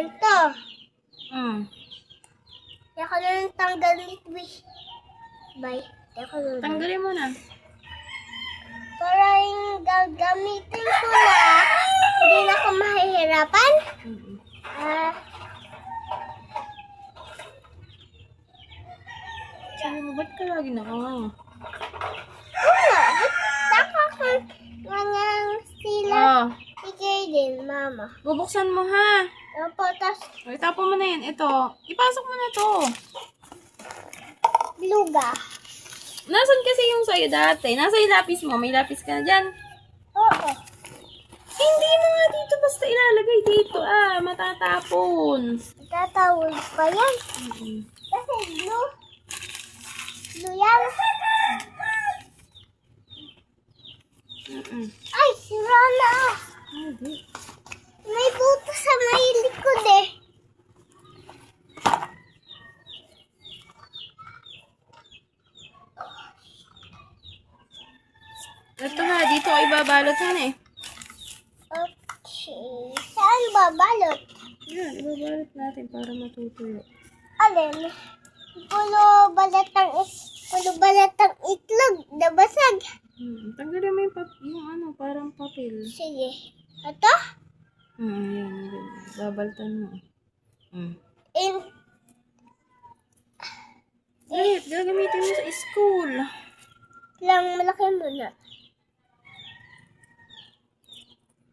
din to. Mm. Hindi ako na lang tanggalin eh. Bye. Hindi ako na Tanggalin mo na. Para yung gagamitin ko na, hindi na ako mahihirapan. Mm. Ah, Sabi mo, ba't ka lagi nakanganga? Ba't nakakang mga sila Oh, bigay din, mama? bubuksan mo ha. Opo, tas O, itapo mo na yan. Ito. Ipasok mo na to. luga. Nasaan kasi yung sa'yo dati? Nasa yung lapis mo. May lapis ka na dyan. Oo. Hindi mo nga dito basta ilalagay dito. Ah, matatapon. Tatawag pa yan. Kasi blue. Blue yan. Mm-mm. Ay, sira na. Hindi. Eh. Ito ha, dito ko ibabalot yan eh. Okay. Saan ba balot? Yan, ibabalot natin para matutuyo. Alin? Pulo balat ng is pulo balat ng itlog. Nabasag. Hmm, tanggalin mo yung, pap- yung ano, parang papel. Sige. Ito? Hmm, yan. Babaltan mo. Hmm. In Wait, gagamitin mo sa school. lang malaki muna.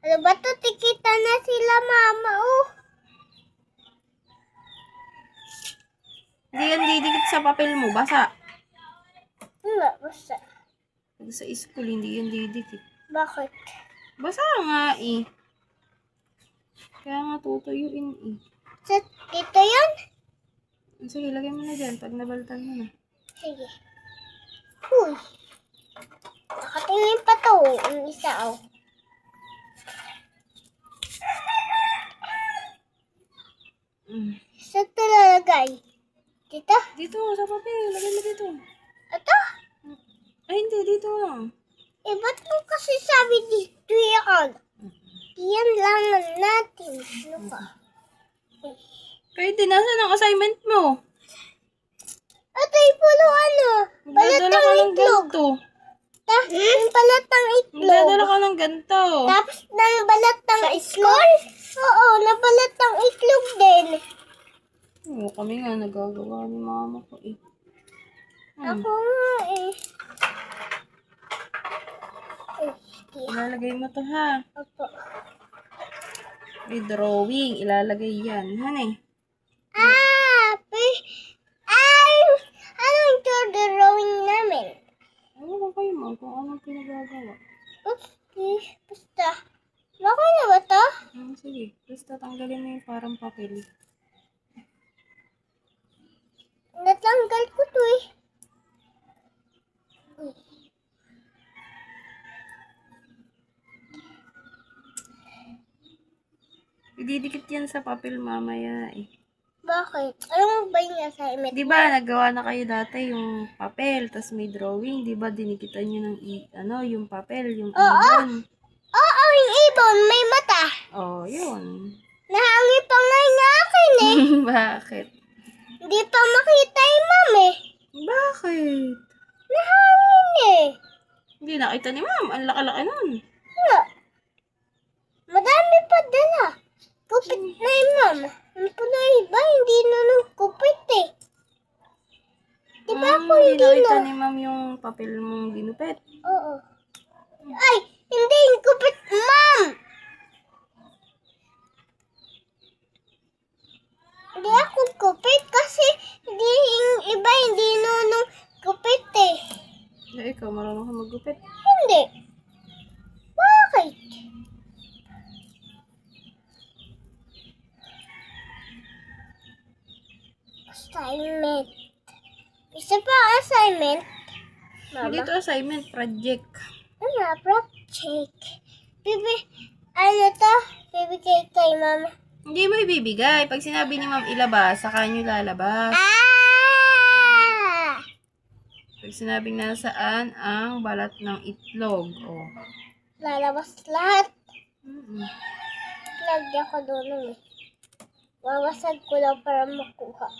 Ano ba to? Tikita na sila mama oh. Hindi yan didikit sa papel mo, basa. Nga, basta. Pag sa school, hindi yan didikit. Bakit? Basa nga eh. Kaya nga tutuyuin eh. Sa, dito yan? Sige, lagay mo na dyan pag nabaltan mo na. Sige. Uy. Nakatingin pa to. Ang isa oh. Mm. Saan ito lalagay? Dito? Dito, sa papel. Lagay mo dito. Ito? Ay, hindi. Dito. Eh, ba't mo kasi sabi dito yan? Yan lang natin. Ano ka? Pwede, nasa ang assignment mo? Yung pulo ano? Magdadala ka ng itlog. ganito. Ta, yung balat ng itlog. Magdadala ka ng ganito. Tapos ng balat ng itlog? Oo, na balat ng itlog din. Oo, kami nga nagagawa ni mama ko eh. Hmm. Ako nga eh. Eh, sige. Ilalagay mo to ha. Opo. May drawing. Ilalagay yan. Han eh. Ah, ay, ano yung drawing namin? Ano ba kayo mo kung anong pinagagawa? Okay, basta. Okay na ba to? Hmm, sige. Basta tanggalin mo yung parang papel. Natanggal ko to eh. Uy. Ididikit yan sa papel mamaya eh. Bakit? Ano ba yung assignment? Di ba, nagawa na kayo dati yung papel, tas may drawing, di ba, dinikitan nyo ng, i- ano, yung papel, yung ibon. Oo, yung ibon, may mata. Oh, yun. Nahangi pa nga yung akin eh. Bakit? Hindi pa makita yung mom eh. Bakit? Nahangin eh. Hindi nakita ni ma'am. Ang laki-laki nun. Nga. Madami pa dala. Kupit na yung mom. Ang pala iba, hindi na nung kupit eh. Di ba Hmm, ako hindi hindi na? ni ma'am yung papel mong ginupit. Oo. Ay, hindi yung kupit, mom! Hindi ako kupit kasi hindi yung iba hindi nunong kupit eh. Eh, ikaw, marunong ka maggupit. Hindi. Bakit? Assignment. Isa pa assignment. Hindi Mama. to assignment, project. Ano, project. Bibi, ano to? Bibigay kay mama. Hindi mo ibibigay. Pag sinabi ni ma'am ilabas, saka nyo lalabas. Ah! Pag sinabing nasaan ang balat ng itlog. Oh. Lalabas lahat. Mm-mm. Lagyan ko doon eh. Wawasag ko lang para makuha.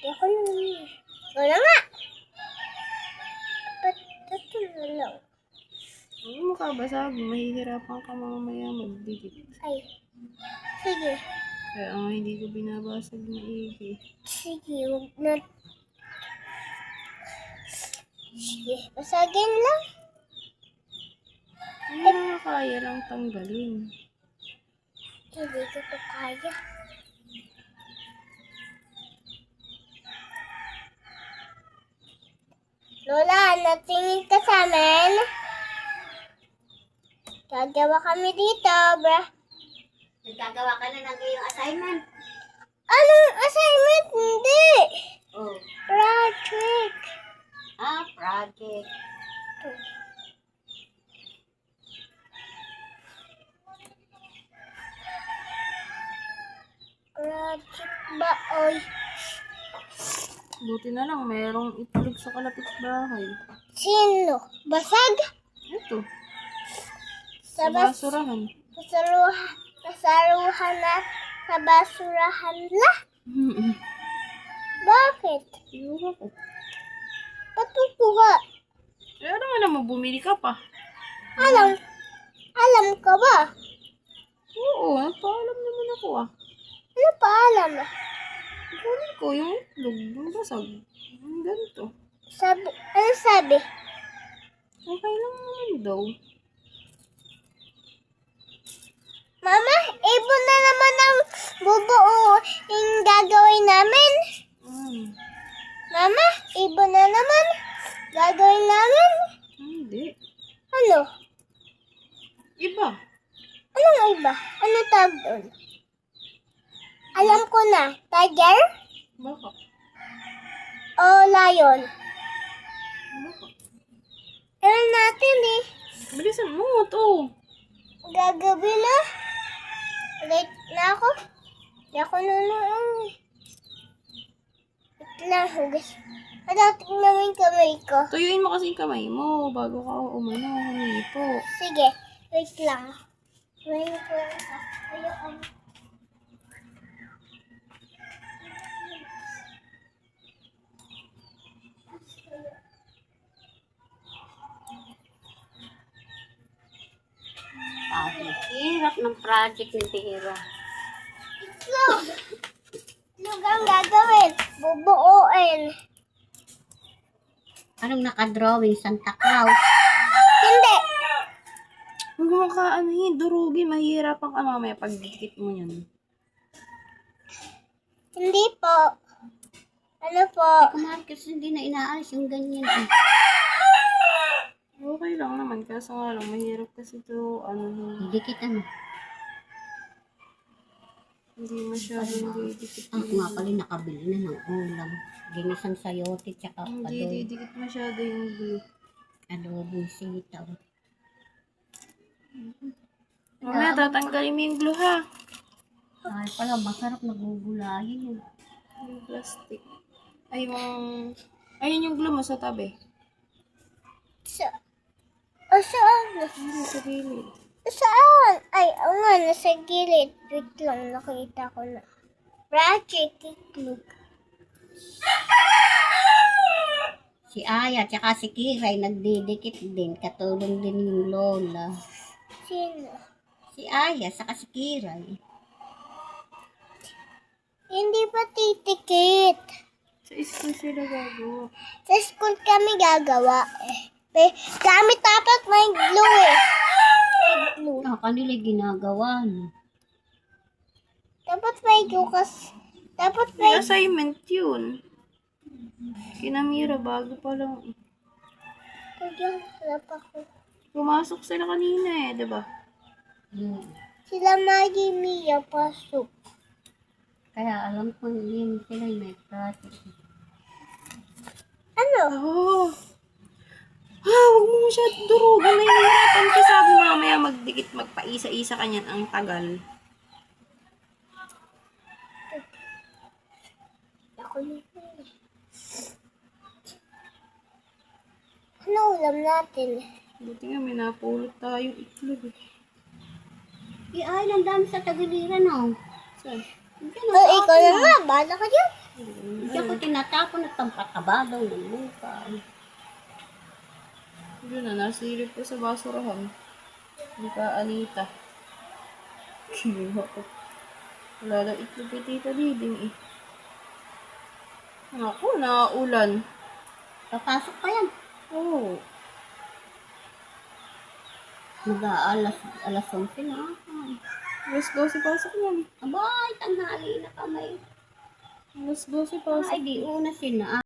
Di ako nang... Wala nga! Ba't na lang? Huwag mo kabasag. Mahihirapan ka mamaya magdikit. Ay. Sige. Kaya nga hindi ko binabasag maigi. Sige, huwag na. Sige, basagin lang. Hindi na kaya lang tanggalin. Hindi ko to kaya. Lola, natingin ka sa amin? Gagawa kami dito, bra. Nagkagawa ka na ng iyong assignment. Anong assignment? Hindi. Oh. Project. Ah, project. Project ba, oy? Buti na lang, mayroong itlog sa kalapit bahay. Sino? Basag? Ito, Sa sa bas basurahan. Pasaruhan, pasaruhan na sa basurahan la. Bakit? Iuha ko. Patutuha. Eh, ano nga naman, bumili ka pa. Alam, alam ka ba? Oo, nagpaalam naman ako ah. Ano pa alam? Kunin ko yung itlog, basag. Yung ganito. Sabi, ano sabi? Okay lang naman daw. Mama, ibon na naman ang bubuo yung gagawin namin. Mm. Mama, ibon na naman gagawin namin. Hindi. Ano? Iba. Anong iba? Ano tawag doon? Alam ko na. Tiger Baka. o lion? Baka. Alam natin eh. Bilisan mo to. Gagabi na. Late na ako. Hindi ako nunoong. Wait lang, hugas. Madating naman yung kamay ko. Tuyuin mo kasi yung kamay mo bago ka umano, humipo. Sige, wait lang. Wait lang. Ayoko. Ah, hirap ng project ni Tihiro. Itlog! Itlog ang gagawin. Bubuuin. Anong nakadrawing? Santa Claus. Hindi. Huwag mo ka, ano yun, durugin, mahihirapan ka mamaya pag dikit mo yan. Hindi po. Ano po? Kasi hindi na inaalis yung ganyan. eh. Okay lang naman, kaso nga lang, mahirap kasi to, ano, Hindi kita mo. hindi masyadong didikit. Ako nga pala nakabili na ng ulam. Ginisang sayote tsaka Hindi adobo. didikit masyado yung glue. Adobong sitaw. Mamaya, tatanggalin mo yung glue, ha? Ay pala, masarap nagugulayin yun. Yung plastic. Ay, yung... Ayun yung glue mo sa tabi. Sa... O saan? Hindi, sa gilid. Saan? Ay, oo nga, nasa gilid. Wait lang, nakita ko na. Project itlog. Si Aya tsaka si Kiray nagdidikit din. Katulong din yung lola. Sino? Si Aya saka si Kiray. Hindi pa titikit. Sa school sila gagawa. Sa school kami gagawa eh. May, gamit dapat may glue eh. Glue. Ah, kanila ginagawa. No? Dapat may glue kas... Dapat May may... assignment yun. Kinamira bago pa lang. Kaya ako. Pumasok sila kanina eh, di ba? Hmm. Sila Maggie Mia pasok. Kaya alam ko yun sila yung may practice. Ano? Oo. Mo masyadong durugan. Nahihirapan ka sabi mamaya magdikit, magpaisa-isa kanyan ang tagal. Ako na. Ano ulam natin? Buti nga, may napulot tayong itlog. eh. Eh, ay, ang dami sa tagiliran, oh. Saan? Oh, ikaw na nga. Bahala ka dyan. Hindi ako tinatapon at pampatababaw ng lupa. Yun na, nasilip ko sa basurahan. Hindi ka, Anita. Kinuha ko. Wala daw itlog kay Tita Diding eh. Ako, naulan. Papasok pa yan. Oo. Mag-aalas alas 11 na. Alas 12 pasok yan. Abay, tanghali na kami. Alas 12 pasok. Ay, di una sina.